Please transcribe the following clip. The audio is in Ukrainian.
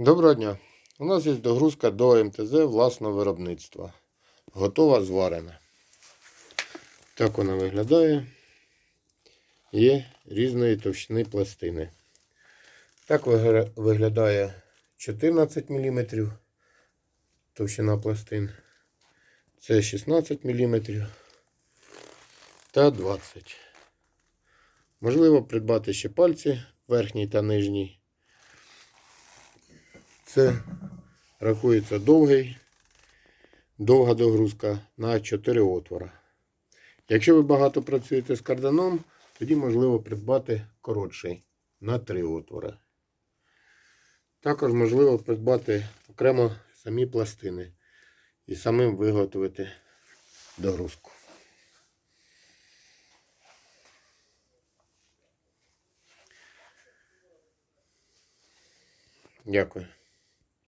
Доброго дня. У нас є догрузка до МТЗ власного виробництва. Готова зварена. Так вона виглядає. Є різної товщини пластини. Так виглядає 14 мм товщина пластин. Це 16 мм та 20 Можливо придбати ще пальці верхній та нижній. Це рахується довгий, довга догрузка на 4 отвора. Якщо ви багато працюєте з карданом, тоді можливо придбати коротший на 3 отвори. Також можливо придбати окремо самі пластини і самим виготовити догрузку. Дякую.